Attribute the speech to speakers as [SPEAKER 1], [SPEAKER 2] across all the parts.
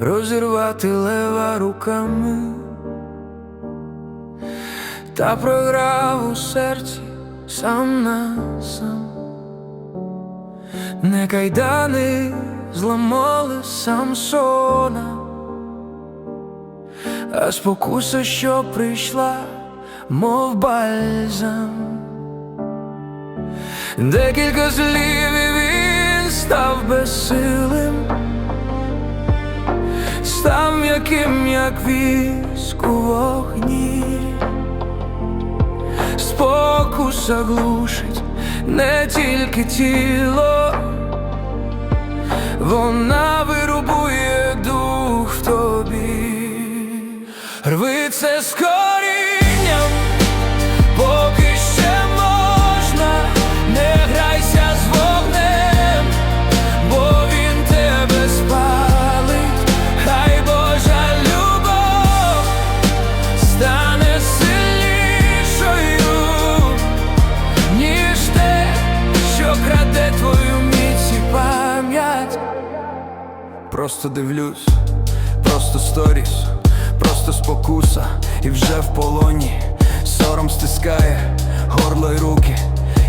[SPEAKER 1] розірвати лева руками, та програв у серці сам на сам. Не кайдани зламали Самсона, а спокуса, що прийшла, мов бальзам. Декілька слів і він став безсилим, м'яким, як віск у вогні. Спокуса глушить не тільки тіло, вона вирубує дух в тобі, рви це з Просто дивлюсь, просто сторіс, просто спокуса, і вже в полоні сором стискає горло й руки,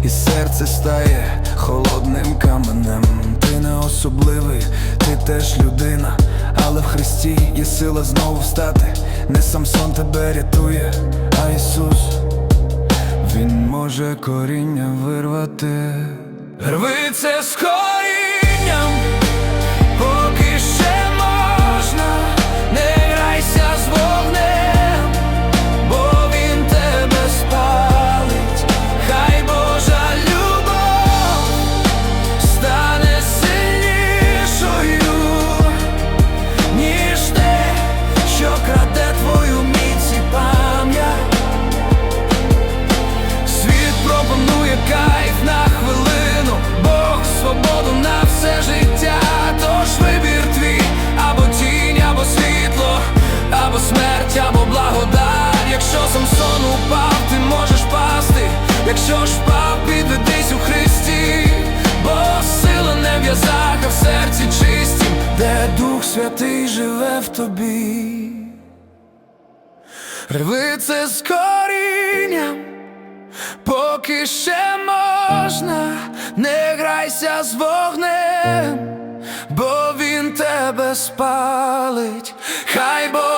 [SPEAKER 1] і серце стає холодним каменем. Ти не особливий, ти теж людина, але в Христі є сила знову встати. Не Самсон тебе рятує, а Ісус. Він може коріння вирвати. Рви це з кайф на хвилину, Бог свободу на все життя, тож вибір твій, або тінь, або світло, або смерть, або благодать. Якщо Самсон упав, ти можеш пасти, якщо ж впав, підведись у Христі, бо сила не в в'язах, а в серці чистім, де Дух Святий живе в тобі. Рви це з корінням. Поки ще можна, не грайся з вогнем, бо він тебе спалить, хай Бог